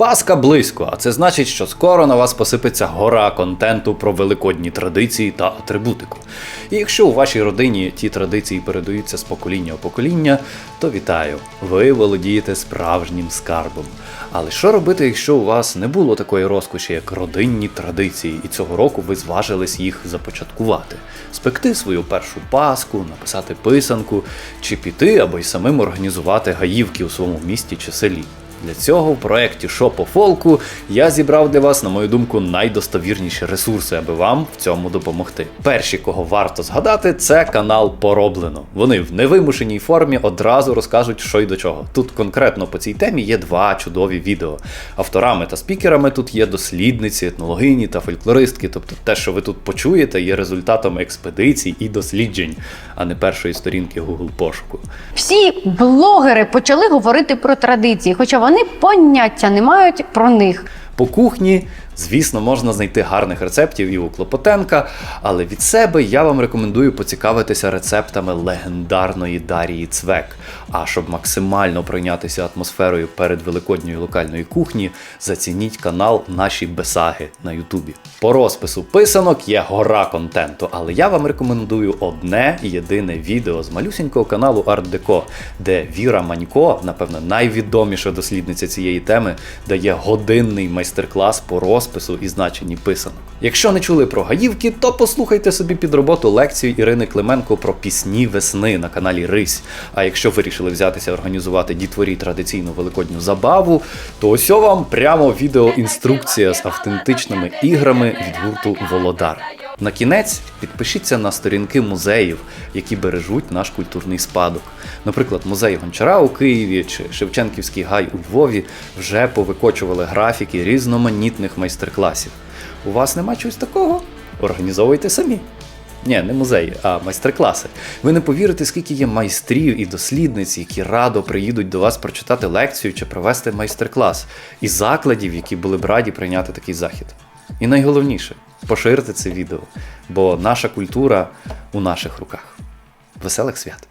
Пасха близько, а це значить, що скоро на вас посипеться гора контенту про великодні традиції та атрибутику. І якщо у вашій родині ті традиції передаються з покоління у покоління, то вітаю, ви володієте справжнім скарбом. Але що робити, якщо у вас не було такої розкоші, як родинні традиції, і цього року ви зважились їх започаткувати? Спекти свою першу паску, написати писанку, чи піти або й самим організувати гаївки у своєму місті чи селі? Для цього в проєкті «Що по фолку я зібрав для вас, на мою думку, найдостовірніші ресурси, аби вам в цьому допомогти. Перші, кого варто згадати, це канал Пороблено. Вони в невимушеній формі одразу розкажуть, що й до чого. Тут конкретно по цій темі є два чудові відео. Авторами та спікерами тут є дослідниці, етнологині та фольклористки. Тобто те, що ви тут почуєте, є результатом експедицій і досліджень, а не першої сторінки Google пошуку. Всі блогери почали говорити про традиції, хоча вони поняття не мають про них. По кухні, звісно, можна знайти гарних рецептів і у Клопотенка, але від себе я вам рекомендую поцікавитися рецептами легендарної Дарії Цвек. А щоб максимально пройнятися атмосферою перед великодньою локальної кухні, зацініть канал Наші Бесаги на Ютубі. По розпису писанок є гора контенту, але я вам рекомендую одне єдине відео з малюсінького каналу Art Deco, де Віра Манько, напевно, найвідоміша дослідниця цієї теми, дає годинний майстер-клас по розпису і значенні писанок. Якщо не чули про гаївки, то послухайте собі під роботу лекцію Ірини Клименко про пісні весни на каналі Рись. А якщо вирішили взятися організувати дітворі традиційну великодню забаву, то ось вам прямо відеоінструкція з автентичними іграми від гурту Володар. На кінець підпишіться на сторінки музеїв, які бережуть наш культурний спадок. Наприклад, музей Гончара у Києві чи Шевченківський гай у Львові вже повикочували графіки різноманітних майстер-класів. У вас нема чогось такого? Організовуйте самі. Ні, не музеї, а майстер-класи. Ви не повірите, скільки є майстрів і дослідниць, які радо приїдуть до вас прочитати лекцію чи провести майстер-клас, і закладів, які були б раді прийняти такий захід. І найголовніше поширити це відео, бо наша культура у наших руках. Веселих свят!